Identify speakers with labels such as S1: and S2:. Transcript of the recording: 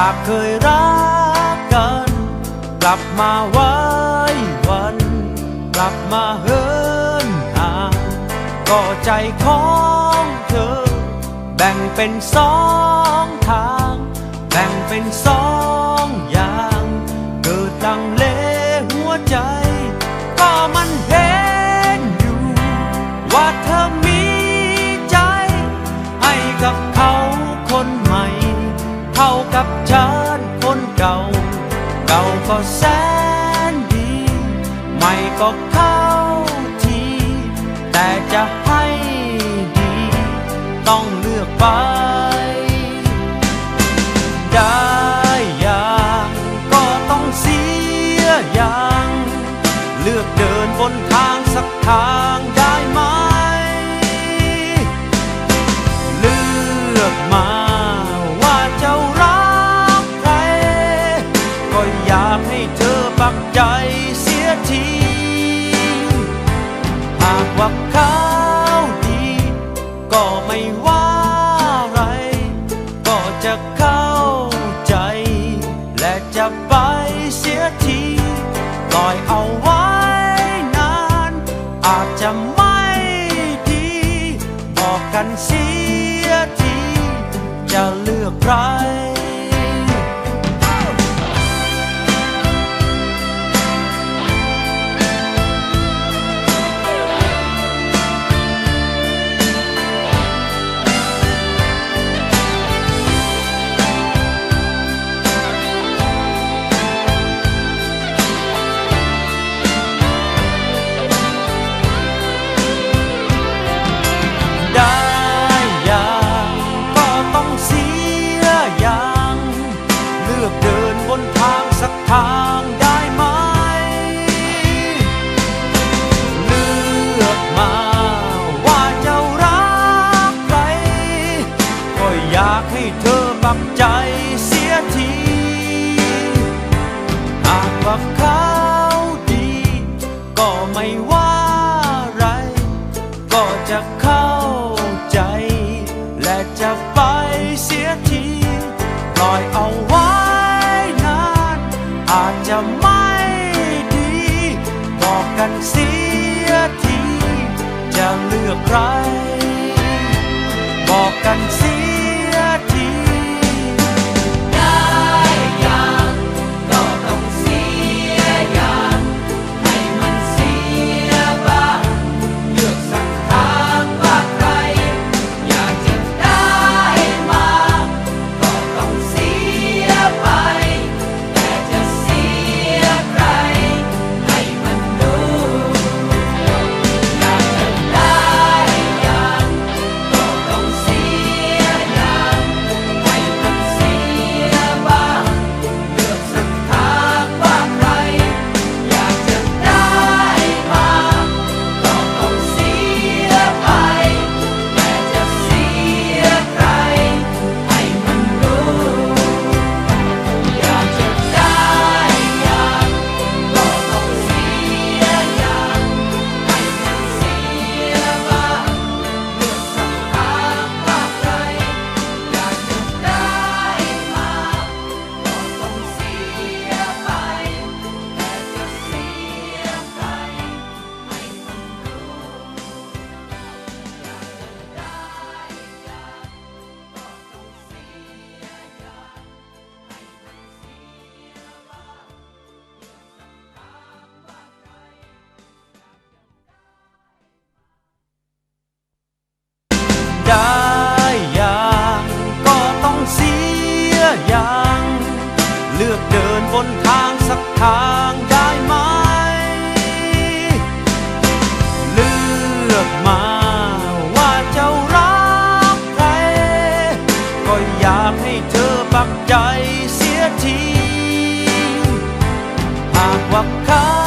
S1: จากเคยรักกัน กลับมาไว้วัน กลับมาเฮินห่างก็ใจของเธอ แบ่งเป็นสองทาง แบ่งเป็นสอง ก็แสนดีใหม่ก็เข้าที แต่จะให้ดี ต้องเลือกไป ได้อย่างก็ต้องเสียอย่าง เลือกเดินบนทางสักทาง ก็ไม่ว่าอะไร ก็จะเข้าใจ และจะไปเสียทีปล่อยเอาไว้นาน อาจจะไม่ดี บอกกันเสียที จะเลือกใคร นา อยากให้เธอปักใจเสียที หากว่าเา